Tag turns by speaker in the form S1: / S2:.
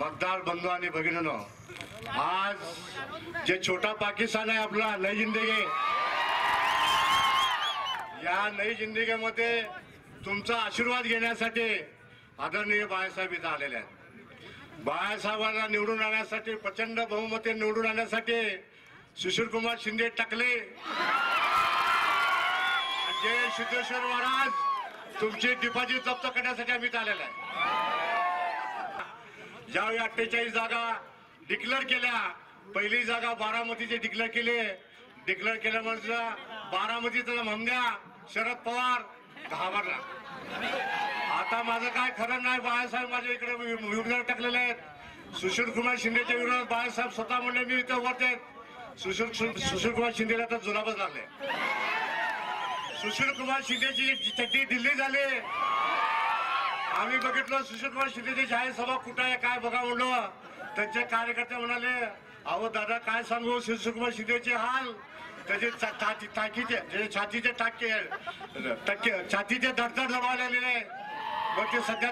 S1: मतदार बंधू आणि भगिनीनो आज जे छोटा पाकिस्तान आहे आपला नई जिंदगी. या नई जिंदगीमध्ये तुमचा आशीर्वाद घेण्यासाठी आदरणीय बाळासाहेब इथं आलेले आहेत. बाळासाहेबांना निवडून आणण्यासाठी प्रचंड बहुमते निवडून आणण्यासाठी सुशीलकुमार शिंदे टाकले. जय सिद्धेश्वर महाराज तुमची डिपॉझिट जप्त करण्यासाठी आम्ही आलेला आहे. ज्यावेळी अठ्ठेचाळीस जागा डिक्लेअर केल्या. पहिली जागा बारामतीचे डिक्लेअर केले. डिक्लेअर केल्यामुळे म्हणजे बारामतीचा म्हणद्या शरद पवार घाबरला. आता माझं काय खरं नाही बाळासाहेब माझ्या इकडे विरोधात टाकलेले आहेत. सुशील कुमार शिंदेच्या विरोधात बाळासाहेब स्वतः म्हणले मी इथं वरते सुशील सुशील कुमार शिंदेला तर जुलाबच लागले. सुशील कुमार शिंदेची चड्डी दिल्ली झाली आम्ही बघितलं सुशील कुमार शिंदेची जाहीर सभा कुठं आहे काय बघा म्हणलं. त्यांचे कार्यकर्ते म्हणाले अहो दादा काय सांगू? सुशील कुमार शिंदेचे हाल त्याचे टाकीचे छातीचे टाके टक्के छातीचे धडधड दबावलेले मग ते सध्या